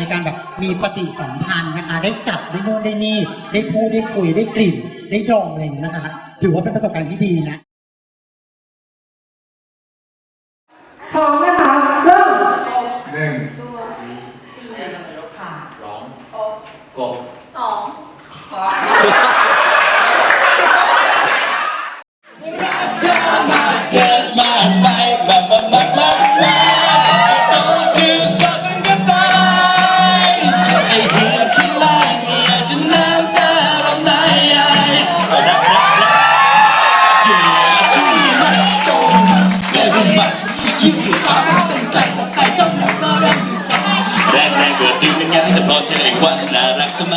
ในการแบบมีปฏิสัมพันธ์นะคะ ได้จับได้นู่นได้นี่ ได้พูดได้คุยได้กลิ่น ได้ดมอะไรยนะคะ ถือว่าเป็นประสบการณ์ที่ดีนะพร้อมนะคะเริ่มหนึ่งสี่ค่ะร้องกบสองขอ ยิ่งถือาเปใจของใครชอบหนังก็รักแรกแรกเกิดจริงเป็นงานที่จะพอเจอไอ้ยกว่าน่ารักใช่ไ